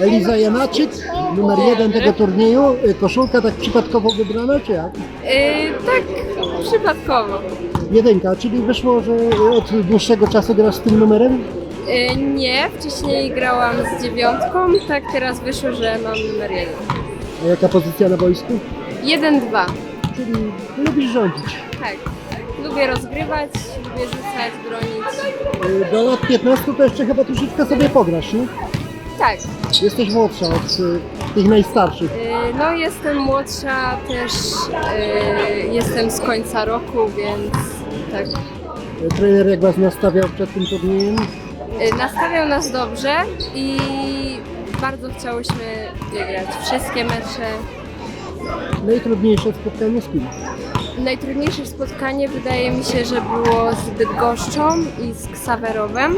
Eliza Janaczyk, numer jeden tego turnieju. Y, Koszulka tak przypadkowo wybrana, czy jak? Yy, tak, przypadkowo. Jedynka, czyli wyszło, że od dłuższego czasu grasz z tym numerem? Yy, nie, wcześniej grałam z dziewiątką, tak teraz wyszło, że mam numer jeden. A jaka pozycja na boisku? Jeden, dwa. Czyli lubisz rządzić. Tak. Lubię rozgrywać, lubię rzucać, bronić. Y, Do lat 15 to jeszcze chyba troszeczkę sobie pograsz, nie? Tak. Jesteś młodsza od y, tych najstarszych. Yy, no jestem młodsza, też yy, jestem z końca roku, więc tak. Y, Trener jak was nastawiał przed tym turniejem? Nastawiał nas dobrze i bardzo chciałyśmy wygrać wszystkie mecze. Najtrudniejsze spotkanie z kim? Najtrudniejsze spotkanie wydaje mi się, że było z Bydgoszczą i z Ksawerowem.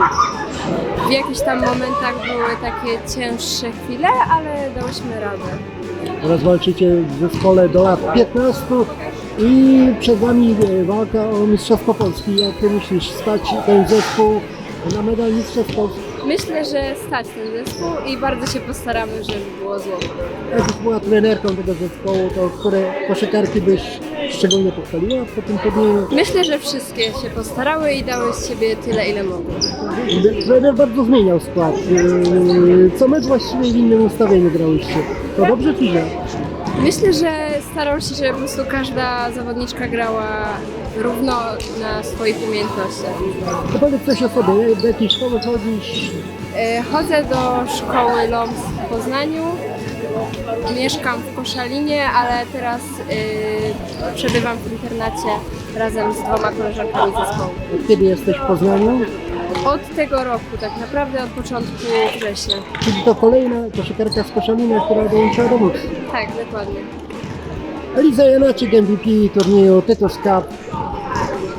W jakichś tam momentach były takie cięższe chwile, ale dałyśmy radę. Teraz walczycie w zespole do lat 15 i przed wami e, walka o Mistrzostwo Polski. Jak ty myślisz, stać ten zespół na medal Mistrzostw Polski? Myślę, że stać ten zespół i bardzo się postaramy, żeby było złoto. Jakbyś była trenerką tego zespołu, to które koszykarki byś szczególnie pochwaliła po tym turnieju? Myślę, że wszystkie się postarały i dały z siebie tyle, ile mogły. Trener bardzo zmieniał skład. Yy, Co mecz właściwie w innym ustawieniu grałyście. To dobrze czy źle? Myślę, że starał się, żeby po prostu każda zawodniczka grała równo na swoich umiejętnościach. To powiedz coś o sobie. Do jakiej szkoły chodzisz? E, Chodzę do szkoły LOMS w Poznaniu. Mieszkam w Koszalinie, ale teraz y, przebywam w internacie razem z dwoma koleżankami zespołu. Kiedy jesteś w Poznaniu? Od tego roku, tak naprawdę od początku września. Czyli to kolejna koszykarka z Koszalina, która dołączyła do MUX. Tak, dokładnie. Eliza Janaczyk, MVP turnieju Tytus Cup.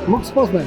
MUX Poznań.